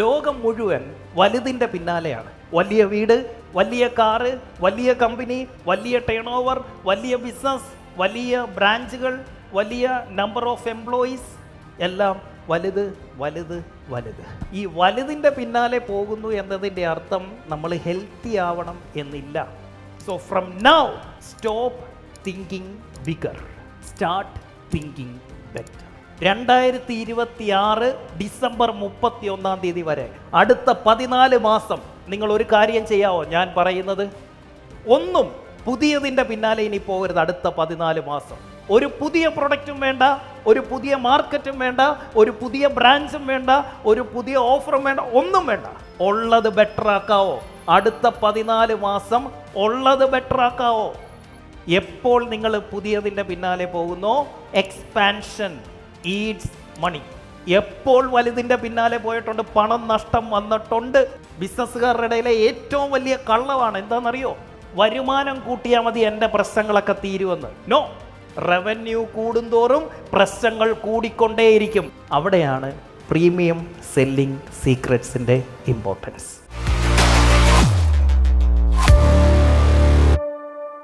ലോകം മുഴുവൻ വലുതിന്റെ പിന്നാലെയാണ്. വലിയ വീട് വലിയ കാറ് വലിയ കമ്പനി വലിയ ടേൺ ഓവർ വലിയ ബിസിനസ് വലിയ ബ്രാഞ്ചുകൾ വലിയ നമ്പർ ഓഫ് എംപ്ലോയീസ് എല്ലാം വലുത് വലുത് വലുത്. ഈ വലുതിന്റെ പിന്നാലെ പോകുന്നു എന്നതിന്റെ അർത്ഥം നമ്മൾ ഹെൽത്തി ആവണം എന്നില്ല. So from now stop thinking bigger start thinking better രണ്ടായിരത്തി ഇരുപത്തി ആറ് ഡിസംബർ മുപ്പത്തി ഒന്നാം തീയതി വരെ. അടുത്ത പതിനാല് മാസം നിങ്ങൾ ഒരു കാര്യം ചെയ്യാവോ? ഞാൻ പറയുന്നത് ഒന്നും പുതിയതിന്റെ പിന്നാലെ ഇനി പോകരുത്. അടുത്ത പതിനാല് മാസം. ഒരു പുതിയ പ്രൊഡക്റ്റും വേണ്ട ഒരു പുതിയ മാർക്കറ്റും വേണ്ട ഒരു പുതിയ ബ്രാഞ്ചും വേണ്ട ഒരു പുതിയ ഓഫറും വേണ്ട ഒന്നും വേണ്ട. ഉള്ളത് ബെറ്റർ ആക്കാവോ? അടുത്ത പതിനാല് മാസം ഉള്ളത് ബെറ്റർ ആക്കാവോ? എപ്പോൾ നിങ്ങൾ പുതിയതിന്റെ പിന്നാലെ പോകുന്നോ? Expansion eats money. എപ്പോൾ വലുതിന്റെ പിന്നാലെ പോയിട്ടുണ്ട്? പണം നഷ്ടം വന്നിട്ടുണ്ട്. ബിസിനസ്സുകാരുടെ ഇടയിലെ ഏറ്റവും വലിയ കള്ളമാണ് എന്താണെന്നറിയോ? വരുമാനം കൂട്ടിയാൽ മതി എന്റെ പ്രശ്നങ്ങളൊക്കെ തീരുമെന്ന് നോ റവന്യൂ കൂടുന്തോറും പ്രശ്നങ്ങൾ കൂടിക്കൊണ്ടേയിരിക്കും. അവിടെയാണ് പ്രീമിയം സെല്ലിംഗ് സീക്രട്സിന്റെ ഇമ്പോർട്ടൻസ്